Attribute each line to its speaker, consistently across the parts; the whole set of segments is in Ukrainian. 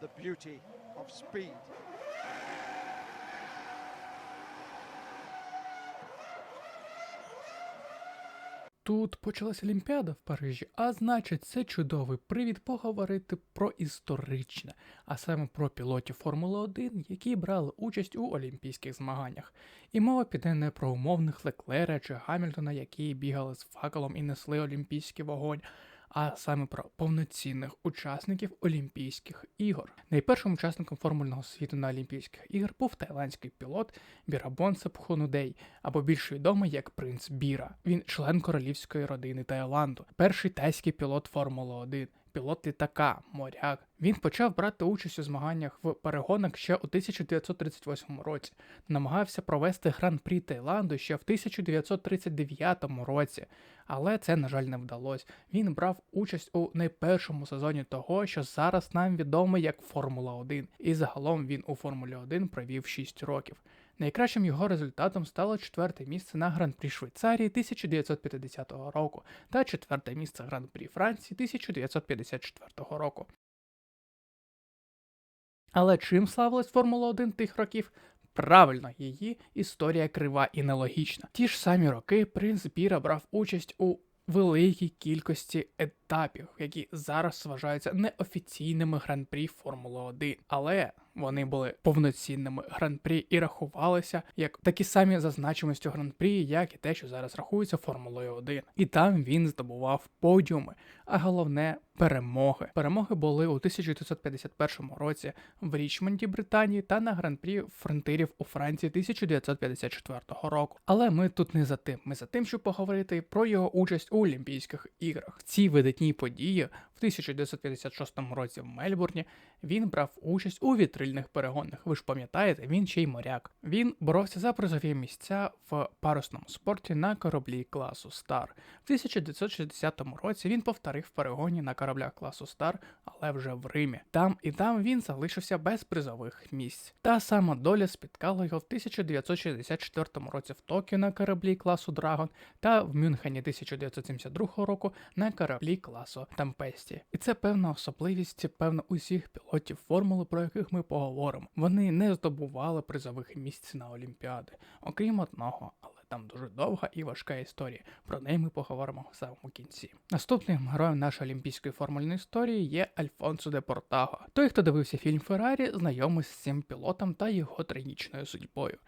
Speaker 1: the beauty of speed.
Speaker 2: Тут почалася Олімпіада в Парижі, а значить, це чудовий привід поговорити про історичне, а саме про пілотів Формули 1, які брали участь у олімпійських змаганнях. І мова піде не про умовних Леклера чи Гамільтона, які бігали з факелом і несли олімпійський вогонь, а саме про повноцінних учасників Олімпійських ігор. Найпершим учасником формульного світу на Олімпійських ігор був тайландський пілот Бірабон Сапхонудей, або більш відомий як принц Біра. Він член королівської родини Таїланду, перший тайський пілот Формули 1. Пілот літака, моряк. Він почав брати участь у змаганнях в перегонах ще у 1938 році. Намагався провести гран-прі Таїланду ще в 1939 році, але це, на жаль, не вдалося. Він брав участь у найпершому сезоні того, що зараз нам відомо як Формула 1, і загалом він у Формулі 1 провів 6 років. Найкращим його результатом стало четверте місце на Гран-прі Швейцарії 1950 року та четверте місце Гран-прі Франції 1954 року. Але чим славилась Формула 1 тих років? Правильно, її історія крива і нелогічна. Ті ж самі роки принц Біра брав участь у великій кількості етапів, які зараз вважаються неофіційними гран-прі Формули 1. Але вони були повноцінними гран-прі і рахувалися як такі самі за значимістю гран-прі, як і те, що зараз рахується Формулою 1. І там він здобував подіуми, а головне перемоги. Перемоги були у 1951 році в Річмонді, Британії, та на гран-прі фронтирів у Франції 1954 року. Але ми тут не за тим. Ми за тим, щоб поговорити про його участь у Олімпійських іграх. Ці видатні події в 1956 році в Мельбурні він брав участь у вітрильних перегонах. Ви ж пам'ятаєте, він ще й моряк. Він боровся за призові місця в парусному спорті на кораблі класу Стар. В 1960 році він повторив перегоні на кораблях класу Стар, але вже в Римі. Там і там він залишився без призових місць. Та сама доля спіткала його в 1964 році в Токіо на кораблі класу Драгон та в Мюнхені 1972 року на кораблі класу Тампесті. І це певна особливість, певно, усіх пілотів формули, про яких ми поговоримо. Вони не здобували призових місць на Олімпіади, окрім одного, але там дуже довга і важка історія. Про неї ми поговоримо в самому кінці. Наступним героєм нашої олімпійської формульної історії є Альфонсо де Портаго. Той, хто дивився фільм Феррарі, знайомий з цим пілотом та його трагічною судьбою.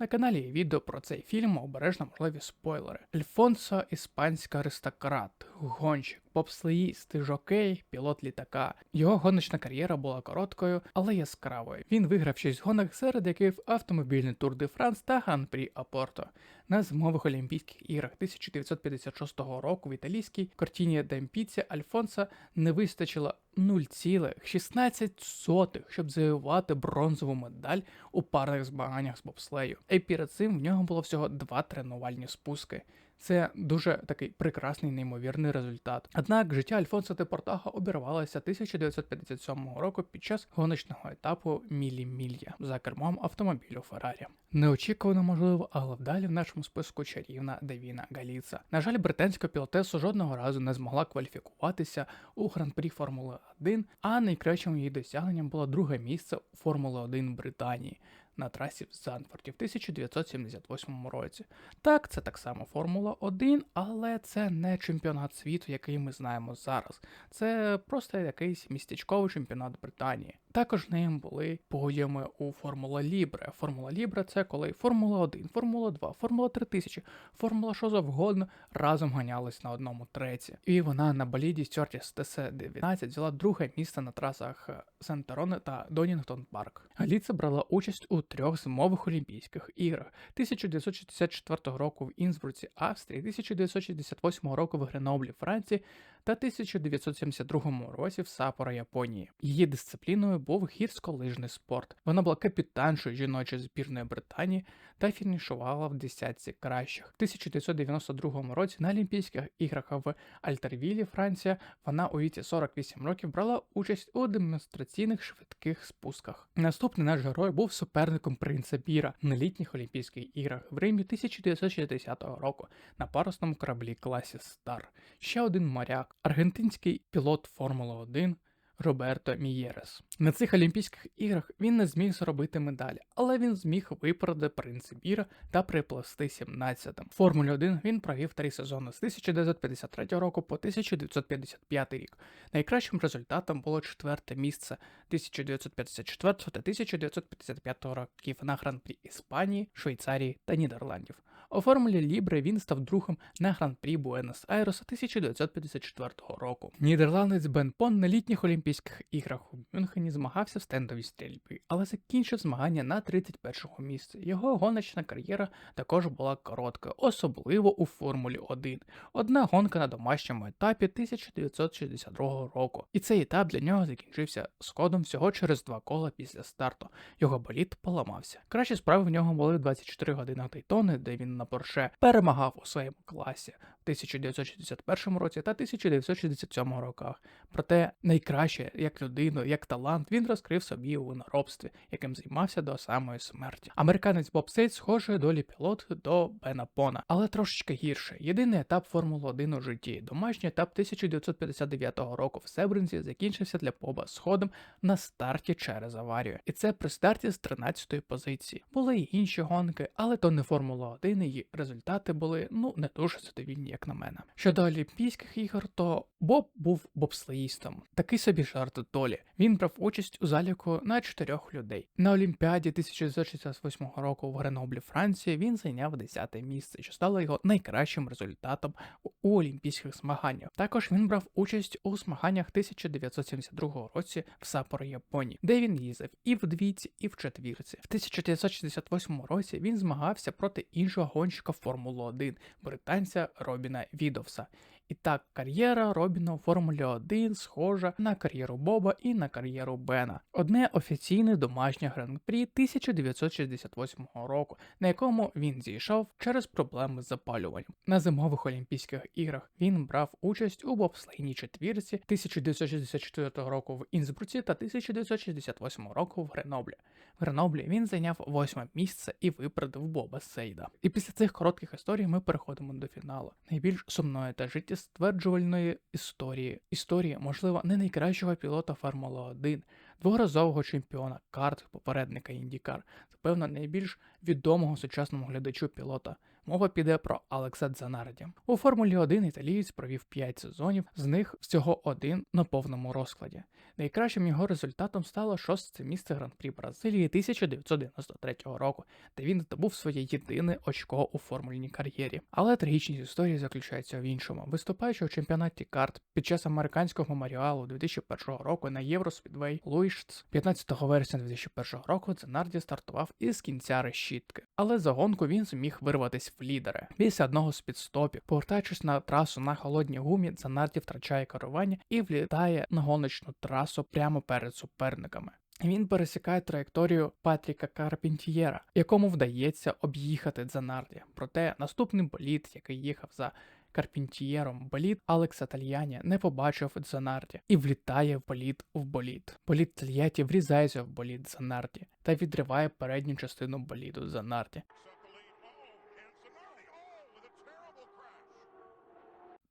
Speaker 2: На каналі є відео про цей фільм, обережно можливі спойлери. Альфонсо іспанський аристократ, гонщик, попслеїст, жокей, пілот літака. Його гоночна кар'єра була короткою, але яскравою. Він виграв 6 гонок, серед яких автомобільний Тур де Франс та Гран-прі Апорто. На зимових Олімпійських іграх 1956 року в італійській Кортіні Демпіці Альфонса не вистачило 0,16, щоб завоювати бронзову медаль у парних змаганнях з бобслею. І перед цим в нього було всього два тренувальні спуски. Це дуже такий прекрасний неймовірний результат. Однак життя Альфонсо де Портаго обірвалося 1957 року під час гоночного етапу Мілі Мілья за кермом автомобілю Феррарі. Неочікувано можливо, але вдалі в нашому списку чарівна Девіна Галіца. На жаль, британська пілотесу жодного разу не змогла кваліфікуватися у гран-прі Формули 1, а найкращим її досягненням було друге місце у Формули 1 Британії. На трасі в Занфорді в 1978 році. Так, це так само Формула 1, але це не чемпіонат світу, який ми знаємо зараз. Це просто якийсь містечковий чемпіонат Британії. Також ним були подіуми у Формула Лібре. Формула Лібре це коли Формула 1, Формула 2, Формула 3000, Формула що завгодно разом ганялись на одному треці. І вона на боліді Стюартіс ТС-19 взяла друге місце на трасах Сент-Тероне та Донінгтон Парк. Галіца брала участь у трьох зимових Олімпійських іграх 1964 року в Інсбруці, Австрії, 1968 року в Греноблі, Франції та 1972 році в Сапоро, Японії. Її дисципліною був гірськолижний спорт. Вона була капітаншою жіночої збірної Британії та фінішувала в десятці кращих. В 1992 році на Олімпійських іграх в Альтервілі, Франція, вона у віці 48 років брала участь у демонстраційних швидких спусках. Наступний наш герой був суперником принца Біра на літніх Олімпійських іграх в Римі 1960 року на парусному кораблі класі Стар. Ще один моряк, аргентинський пілот Формули 1 Роберто Мієрес. На цих Олімпійських іграх він не зміг зробити медалі, але він зміг виправдати принцип Біра та приплести 17-м. Формулі 1 він провів три сезони з 1953 року по 1955 рік. Найкращим результатом було четверте місце 1954 та 1955 років на гран-прі Іспанії, Швейцарії та Нідерландів. У формулі Лібре він став другим на гран-прі Буенос-Айреса 1954 року. Нідерландець Бен Пон на літніх Олімпійських іграх у Мюнхені змагався в стендовій стрільбі, але закінчив змагання на 31-му місці. Його гоночна кар'єра також була коротка, особливо у Формулі 1. Одна гонка на домашньому етапі 1962 року. І цей етап для нього закінчився сходом всього через два кола після старту. Його боліт поламався. Кращі справи в нього були 24 години Дейтони, де він на Порше перемагав у своєму класі 1961 році та 1967 роках. Проте найкраще як людину, як талант він розкрив собі у виноробстві, яким займався до самої смерті. Американець Боб Сейт схожої долі пілот до Бена Пона, але трошечки гірше. Єдиний етап Формули 1 у житті. Домашній етап 1959 року в Себринзі закінчився для Боба сходом на старті через аварію. І це при старті з 13-ї позиції. Були й інші гонки, але то не Формула 1, і результати були ну не дуже задовільні, як на мене. Щодо Олімпійських ігор, то Боб був бобслеїстом. Такий собі жарт долі. Він брав участь у заліку на чотирьох людей. На Олімпіаді 1968 року в Греноблі, Франції, він зайняв 10 місце, що стало його найкращим результатом у- Олімпійських змаганнях. Також він брав участь у змаганнях 1972 році в Сапоро, Японії, де він їздив і в двійці, і в четвірці. В 1968 році він змагався проти іншого гонщика Формули 1, британця Робіна Відовса. І так, кар'єра Робіна у Формулі 1 схожа на кар'єру Боба і на кар'єру Бена. Одне офіційне домашнє гран-прі 1968 року, на якому він зійшов через проблеми з запалюванням. На зимових Олімпійських іграх він брав участь у бобслейній четвірці 1964 року в Інсбруці та 1968 року в Греноблі. В Греноблі він зайняв восьме місце і випередив Боба Сейда. І після цих коротких історій ми переходимо до фіналу. Найбільш сумної та життєстверджувальної історії. Історії, можливо, не найкращого пілота Формули 1, дворазового чемпіона карт, попередника Індікар, та певно найбільш відомого сучасному глядачу пілота. Мова піде про Алекса Дзанарді. У Формулі 1 італієць провів 5 сезонів, з них всього один на повному розкладі. Найкращим його результатом стало шосте місце Гран-прі Бразилії 1993 року, де він здобув своє єдине очко у формульній кар'єрі. Але трагічність історії заключається в іншому. Виступаючи у чемпіонаті карт під час американського меморіалу 2001 року на Євроспідвей Луїшц 15 вересня 2001 року Дзенарді стартував із кінця решітки, але за гонку він зміг вирватися в лідери. Після одного з підстопів, повертаючись на трасу на холодній гумі, Дзенарді втрачає керування і влітає на гоночну трасу прямо перед суперниками. Він пересікає траєкторію Патріка Карпентієра, якому вдається об'їхати Дзанарді. Проте наступний боліт, який їхав за Карпентієром боліт Алекса Тальяні не побачив Дзанарді і влітає в боліт в боліт. Боліт Тальяті врізається в боліт Занарді та відриває передню частину боліду Занарді.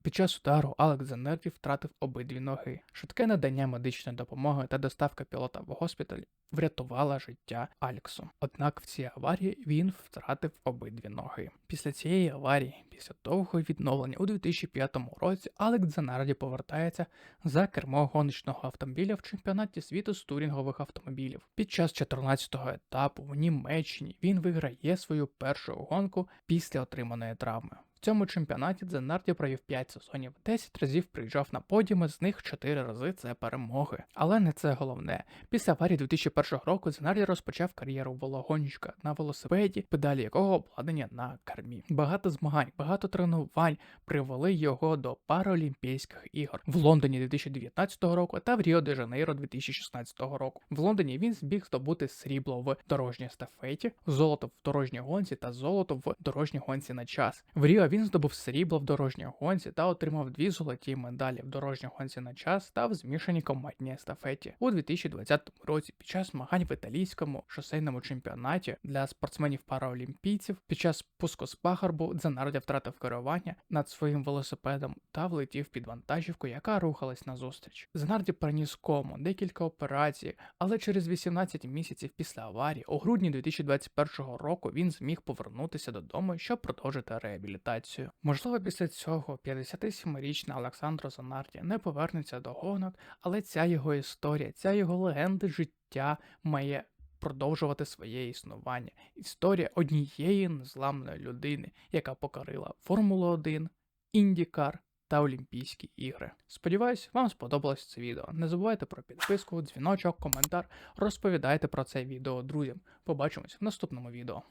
Speaker 2: Під час удару Алекс втратив обидві ноги. Швидке надання медичної допомоги та доставка пілота в госпіталь врятувала життя Алексу. Однак в цій аварії він втратив обидві ноги. Після цієї аварії, після довгого відновлення у 2005 році, Алекс Занарді повертається за кермо гоночного автомобіля в чемпіонаті світу з турінгових автомобілів. Під час 14-го етапу в Німеччині він виграє свою першу гонку після отриманої травми. В цьому чемпіонаті Дзенарді провів 5 сезонів, 10 разів приїжджав на подіуми, з них 4 рази це перемоги. Але не це головне. Після аварії 2001 року Дзенарді розпочав кар'єру вологонщика на велосипеді, педалі якого обладнання на кермі. Багато змагань, багато тренувань привели його до Паралімпійських ігор в Лондоні 2019 року та в Ріо де Жанейро 2016 року. В Лондоні він зміг здобути срібло в дорожній естафеті, золото в дорожній гонці та золото в дорожній гонці на час. В Ріо він здобув срібло в дорожній гонці та отримав дві золоті медалі в дорожній гонці на час та в змішаній командній естафеті. У 2020 році під час змагань в італійському шосейному чемпіонаті для спортсменів параолімпійців під час спуску з пагорбу Дзанарді втратив керування над своїм велосипедом та влетів під вантажівку, яка рухалась назустріч. Занарді приніс кому декілька операцій, але через 18 місяців після аварії, у грудні 2021 року, він зміг повернутися додому, щоб продовжити реабілітацію. Можливо, після цього 57-річний Олександро Занарді не повернеться до гонок, але ця його історія, ця його легенда життя має продовжувати своє існування. Історія однієї незламної людини, яка покорила Формулу 1, Індікар та Олімпійські ігри. Сподіваюсь, вам сподобалось це відео. Не забувайте про підписку, дзвіночок, коментар, розповідайте про це відео друзям. Побачимось в наступному відео.